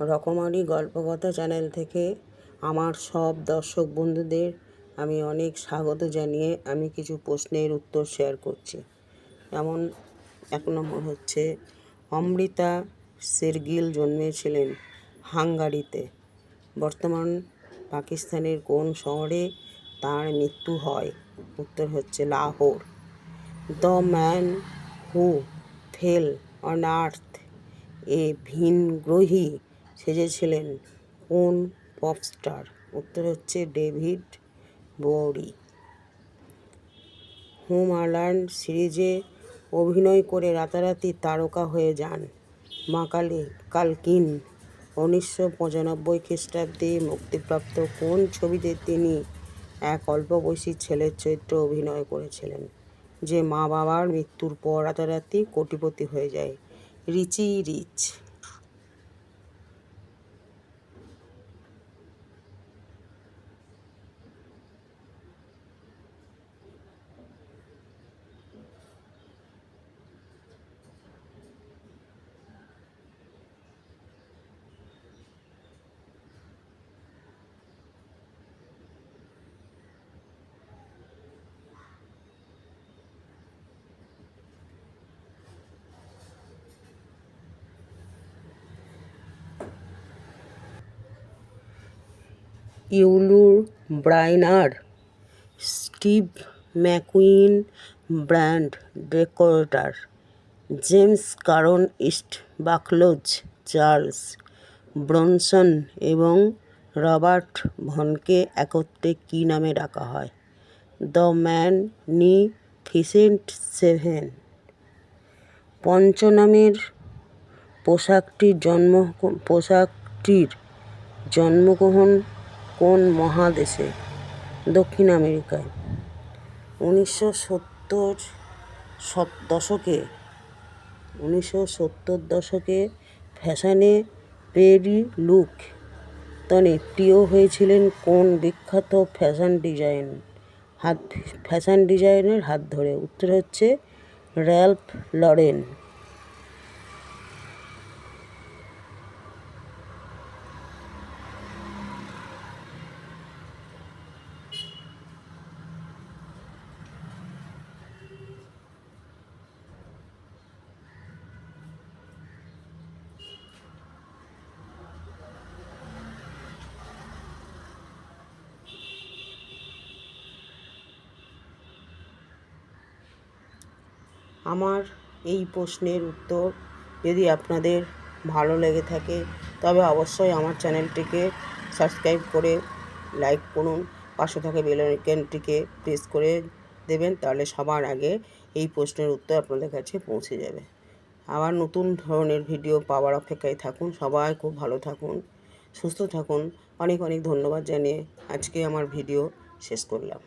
রকমারি গল্পকথা চ্যানেল থেকে আমার সব দর্শক বন্ধুদের আমি অনেক স্বাগত জানিয়ে আমি কিছু প্রশ্নের উত্তর শেয়ার করছি। যেমন, এক নম্বর হচ্ছে, অমৃতা সেরগিল জন্মেছিলেন হাঙ্গারিতে। বর্তমান পাকিস্তানের কোন শহরে তার মৃত্যু হয়? উত্তর হচ্ছে, Lahore. The man who fell on earth এ ভিনগ্রহী সেজেছিলেন কোন পপস্টার উত্তর হচ্ছে ডেভিড বৌরি। হোম আলার্ন সিরিজে অভিনয় করে রাতারাতি তারকা হয়ে যান মাকালে কালকিন। উনিশশো পঁচানব্বই খ্রিস্টাব্দে মুক্তিপ্রাপ্ত কোন ছবিতে তিনি এক অল্প বয়সী ছেলের চরিত্রে অভিনয় করেছিলেন? যে মা বাবার মৃত্যুর পর রাতারাতি কোটিপতি হয়ে যায় Richie Rich. Yul Brynner, Steve McQueen Brad Dexter, James Coburn Horst Buchholz, Charles Bronson এবং রবার্ট ভনকে একত্রে কী নামে ডাকা হয়? দ্য ম্যান নি ফিসেন্ট সেভেন। পঞ্চনামের পোশাকটির জন্ম, পোশাকটির জন্মগ্রহণ কোন মহাদেশে? দক্ষিণ আমেরিকায়। উনিশশো সত্তর দশকে, উনিশশো সত্তর দশকে ফ্যাশনে পেরি লুক তনে প্রিয় হয়েছিলেন কোন বিখ্যাত ফ্যাশন ডিজাইন? হাত, ফ্যাশন ডিজাইনের হাত ধরে। উত্তর হচ্ছে র্যালফ লরেন। আমার এই প্রশ্নের উত্তর যদি আপনাদের ভালো লেগে থাকে, তবে অবশ্যই আমার চ্যানেলটিকে সাবস্ক্রাইব করে লাইক করুন। পাশে থাকা বেল আইকনটিকে প্রেস করে দেবেন, তাহলে সবার আগে এই প্রশ্নের উত্তর আপনাদের কাছে পৌঁছে যাবে। আবার নতুন ধরনের ভিডিও পাওয়ার অপেক্ষায় থাকুন। সবাই খুব ভালো থাকুন, সুস্থ থাকুন। অনেক অনেক ধন্যবাদ জানিয়ে আজকে আমার ভিডিও শেষ করলাম।